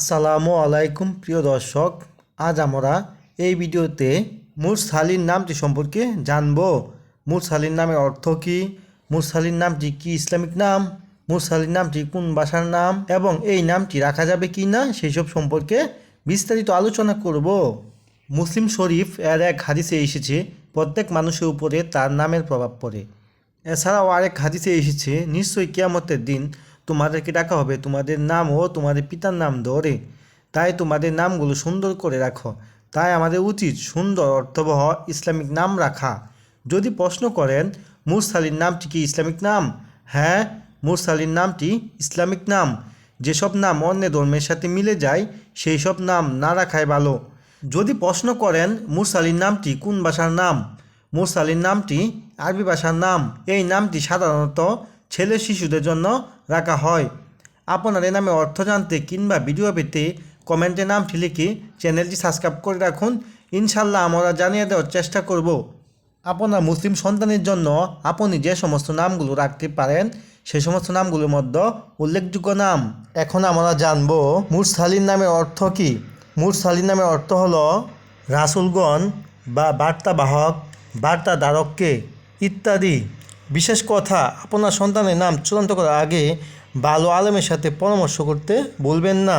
আসসালামু আলাইকুম, প্রিয় দর্শক। আজ আমরা এই ভিডিওতে মুরসালির নামটি সম্পর্কে জানব। মুরসালির নামের অর্থ কী? মুরসালির নামটি কি ইসলামিক নাম? মুরসালির নামটি কোন ভাষার নাম? এবং এই নামটি রাখা যাবে কি না সেই সব সম্পর্কে বিস্তারিত আলোচনা করব। মুসলিম শরীফ এর এক হাদিসে এসেছে, প্রত্যেক মানুষের উপরে তার নামের প্রভাব পড়ে। এছাড়াও আরেক হাদিসে এসেছে, নিশ্চয়ই কেয়ামতের দিন তোমাদেরকে ডাকা হবে, তোমাদের নাম ও তোমাদের পিতার নাম ধরে। তাই তোমাদের নামগুলো সুন্দর করে রাখো। তাই আমাদের উচিত সুন্দর অর্থবহ ইসলামিক নাম রাখা। যদি প্রশ্ন করেন মুরসালির নামটি কি ইসলামিক নাম? হ্যাঁ মুরসালির নামটি ইসলামিক নাম। যেসব নাম অন্য ধর্মের সাথে মিলে যায় সেই সব নাম না রাখাই ভালো। যদি প্রশ্ন করেন মুরসালির নামটি কোন ভাষার নাম? মুরসালির নামটি আরবি ভাষার নাম। এই নামটি সাধারণত ছেলে শিশুদের জন্য রাখা হয়। আপনার এই নামে অর্থ জানতে কিংবা ভিডিও পেতে কমেন্টে নামটি লিখে চ্যানেলটি সাবস্ক্রাইব করে রাখুন। ইনশাল্লাহ আমরা জানিয়ে দেওয়ার চেষ্টা করব। আপনার মুসলিম সন্তানের জন্য আপনি যে সমস্ত নামগুলো রাখতে পারেন, সে সমস্ত নামগুলোর মধ্যে উল্লেখযোগ্য নাম। এখন আমরা জানব মুরসালির নামের অর্থ কী? মুরসালির নামের অর্থ হল রাসুলগণ বা বার্তাবাহক বার্তা ধারককে ইত্যাদি। বিশেষ কথা, আপনার সন্তানের নাম চূড়ান্ত করার আগে ভালো আলেমের সাথে পরামর্শ করতে বলবেন না।